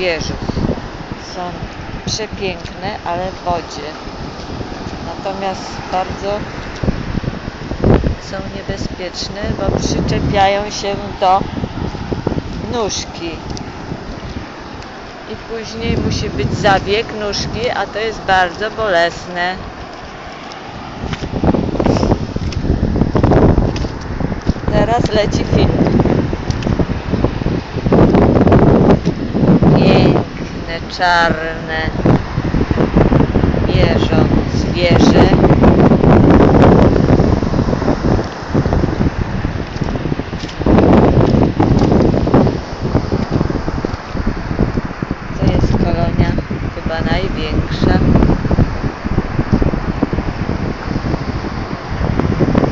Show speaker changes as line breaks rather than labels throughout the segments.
wieżów. Są przepiękne, ale w wodzie. Natomiast bardzo są niebezpieczne, bo przyczepiają się do nóżki. I później musi być zabieg nóżki, a to jest bardzo bolesne. Teraz leci film. Piękne, czarne wieżą zwierzę. To jest kolonia chyba największa.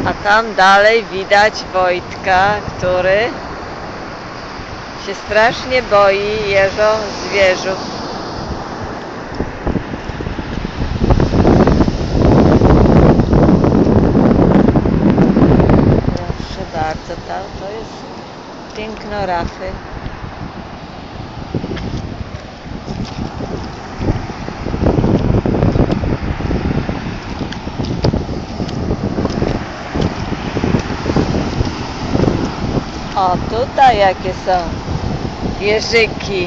A tam dalej widać Wojtka, który się strasznie boi jeżo zwierząt. Proszę bardzo, to, to jest piękno rafy. O, tutaj jakie są jeżyki.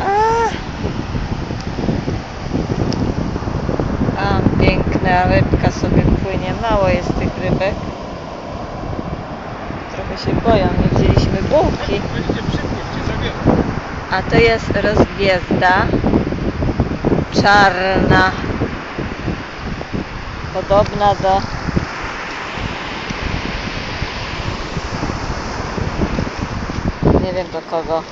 A! Tam piękna rybka sobie płynie. Mało jest tych rybek. Trochę się boją, nie wzięliśmy bułki. A to jest rozgwiezda czarna. Podobna do nie wiem do kogo.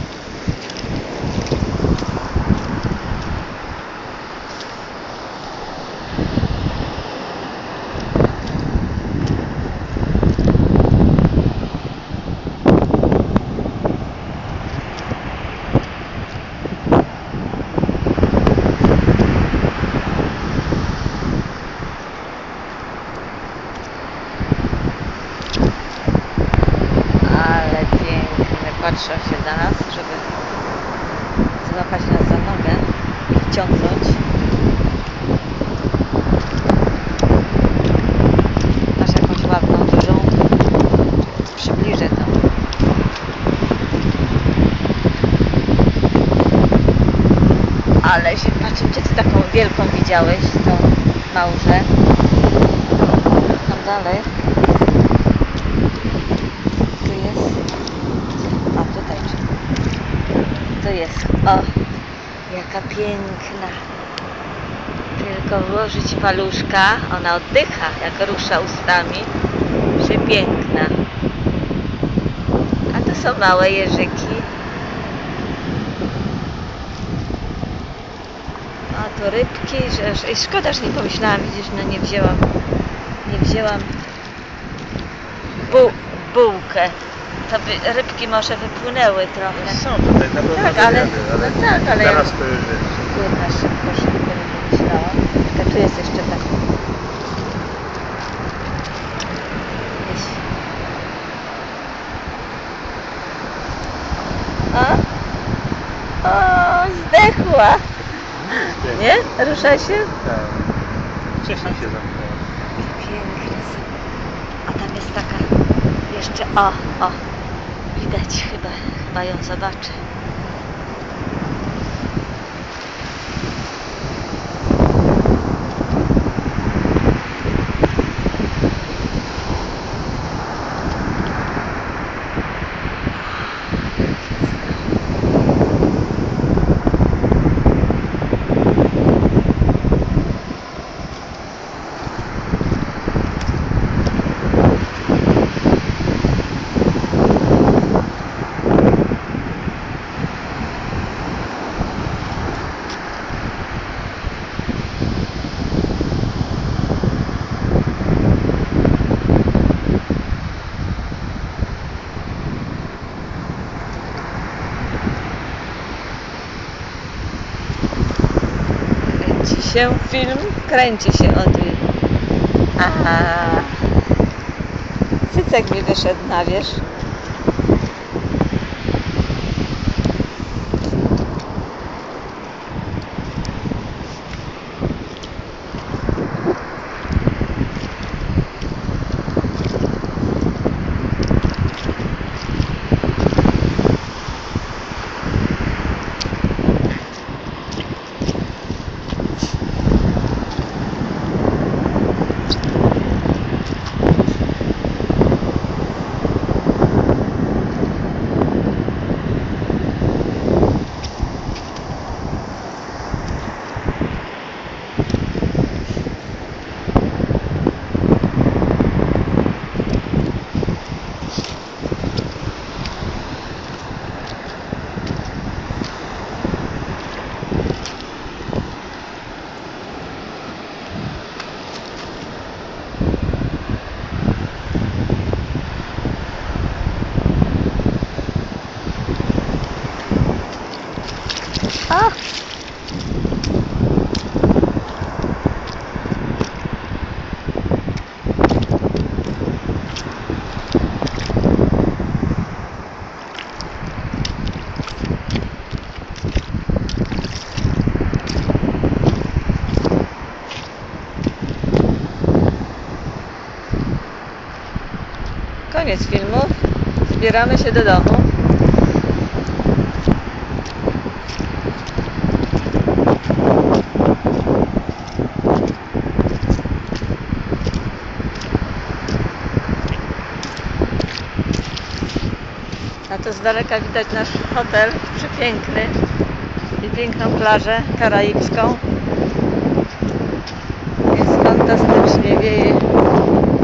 Ale Patrzą się na nas, żeby złapać nas za nogę i wciągnąć. Masz jakąś ładną, dużą? Przybliżę to. Ale się patrzę, gdzie ty taką wielką widziałeś, tą małżę? Tam dalej. Tu jest. A tutaj czy? To jest. O, jaka piękna. Tylko włożyć paluszka, ona oddycha, jak rusza ustami. Przepiękna. A to są małe jeżyki. A to rybki, że, szkoda, że nie pomyślałam, widzisz, no nie wzięłam, nie wzięłam bu, bułkę. To by rybki może wypłynęły trochę.
Są tutaj na pewno
Tak,
dowiemy,
ale- no tak, ale
Teraz
ja-
to już wiesz.
Płynna szybko, szybko nie pomyślałam. Tylko tu jest jeszcze tak. A? O, zdechła. Nie? Rusza się?
Tak. Wcześniej się zamknęło.
Piękne są. A tam jest taka jeszcze, o, o, widać chyba, chyba ją zobaczę. Kręci się film, kręci się od Aha. Cycek mi wyszedł na wierzch. Koniec filmu. Zbieramy się do domu. A to z daleka widać nasz hotel, przepiękny i piękną plażę karaibską. Jest fantastycznie, wieje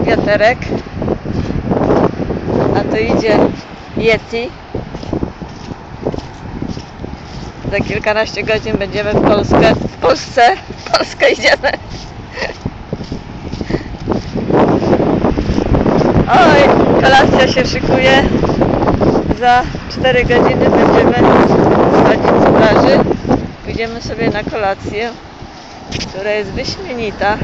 wiaterek. Tu idzie Yeti. Za kilkanaście godzin będziemy w Polsce. W Polsce. W Polskę idziemy. Oj, kolacja się szykuje. Za 4 godziny będziemy schodzić z plaży. Pójdziemy sobie na kolację, która jest wyśmienita.